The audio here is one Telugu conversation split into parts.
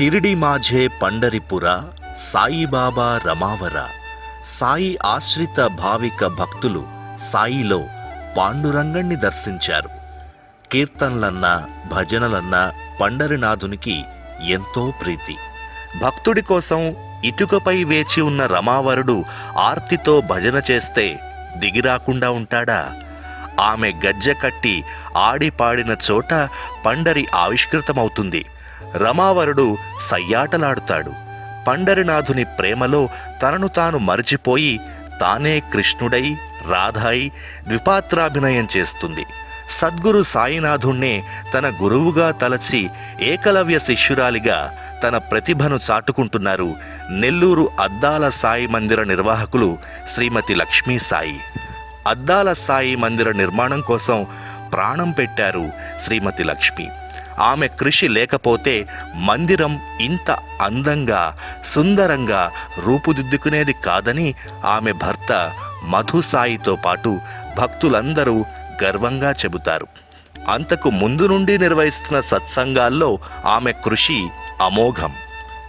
షిరిడి మాఝే పండరిపుర సాయిబాబా రమావర సాయి ఆశ్రిత భావిక భక్తులు సాయిలో పాండురంగణ్ణి దర్శించారు. కీర్తనలన్నా భజనలన్నా పండరినాథునికి ఎంతో ప్రీతి. భక్తుడి కోసం ఇటుకపై వేచి ఉన్న రమావరుడు ఆర్తితో భజన చేస్తే దిగిరాకుండా ఉంటాడా? ఆమె గజ్జె కట్టి ఆడిపాడిన చోట పండరి ఆవిష్కృతమవుతుంది. రమావరుడు సయ్యాటలాడుతాడు. పండరినాథుని ప్రేమలో తనను తాను మరిచిపోయి తానే కృష్ణుడై రాధాయి ద్విపాత్రాభినయం చేస్తుంది. సద్గురు సాయినాథుణ్ణే తన గురువుగా తలచి ఏకలవ్య శిష్యురాలిగా తన ప్రతిభను చాటుకుంటున్నారు నెల్లూరు అద్దాల సాయి మందిర నిర్వాహకులు శ్రీమతి లక్ష్మీ సాయి. అద్దాల సాయి మందిర నిర్మాణం కోసం ప్రాణం పెట్టారు శ్రీమతి లక్ష్మి. ఆమె కృషి లేకపోతే మందిరం ఇంత అందంగా సుందరంగా రూపుదిద్దుకునేది కాదని ఆమె భర్త మధు సాయితో పాటు భక్తులందరూ గర్వంగా చెబుతారు. అంతకు ముందు నుండి నిర్వహిస్తున్న సత్సంగాల్లో ఆమె కృషి అమోఘం.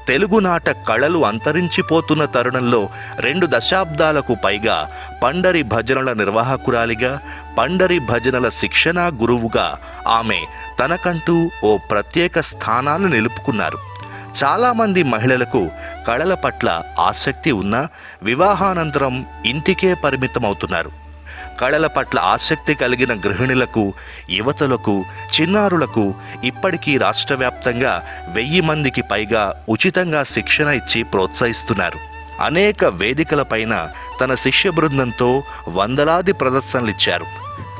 తెలుగునాట కళలు అంతరించిపోతున్న తరుణంలో రెండు దశాబ్దాలకు పైగా పండరి భజనల నిర్వాహకురాలిగా పండరి భజనల శిక్షణా గురువుగా ఆమె తనకంటూ ఓ ప్రత్యేక స్థానాన్ని నిలుపుకున్నారు. చాలామంది మహిళలకు కళల పట్ల ఆసక్తి ఉన్నా వివాహానంతరం ఇంటికే పరిమితమవుతున్నారు. కళల పట్ల ఆసక్తి కలిగిన గృహిణులకు యువతలకు చిన్నారులకు ఇప్పటికీ రాష్ట్ర వ్యాప్తంగా వెయ్యి మందికి పైగా ఉచితంగా శిక్షణ ఇచ్చి ప్రోత్సహిస్తున్నారు. అనేక వేదికలపైన తన శిష్య బృందంతో వందలాది ప్రదర్శనలిచ్చారు.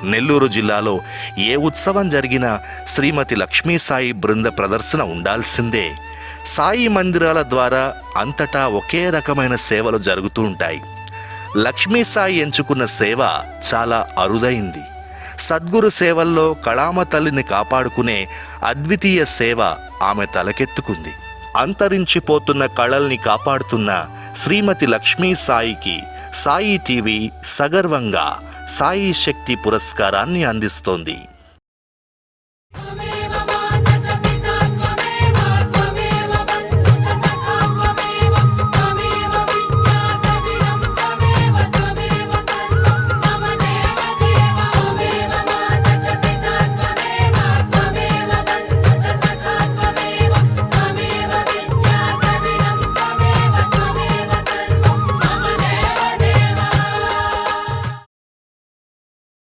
నెల్లూరు జిల్లాలో ఏ ఉత్సవం జరిగినా శ్రీమతి లక్ష్మీ సాయి బృంద ప్రదర్శన ఉండాల్సిందే. సాయి మందిరాల ద్వారా అంతటా ఒకే రకమైన సేవలు జరుగుతూ ఉంటాయి. లక్ష్మీ సాయి ఎంచుకున్న సేవ చాలా అరుదైంది. సద్గురు సేవల్లో కళామ తల్లిని కాపాడుకునే అద్వితీయ సేవ ఆమె తలకెత్తుకుంది. అంతరించిపోతున్న కళల్ని కాపాడుతున్న శ్రీమతి లక్ష్మీ సాయికి సాయి టీవీ సగర్వంగా సాయి శక్తి పురస్కారాన్ని అందిస్తోంది.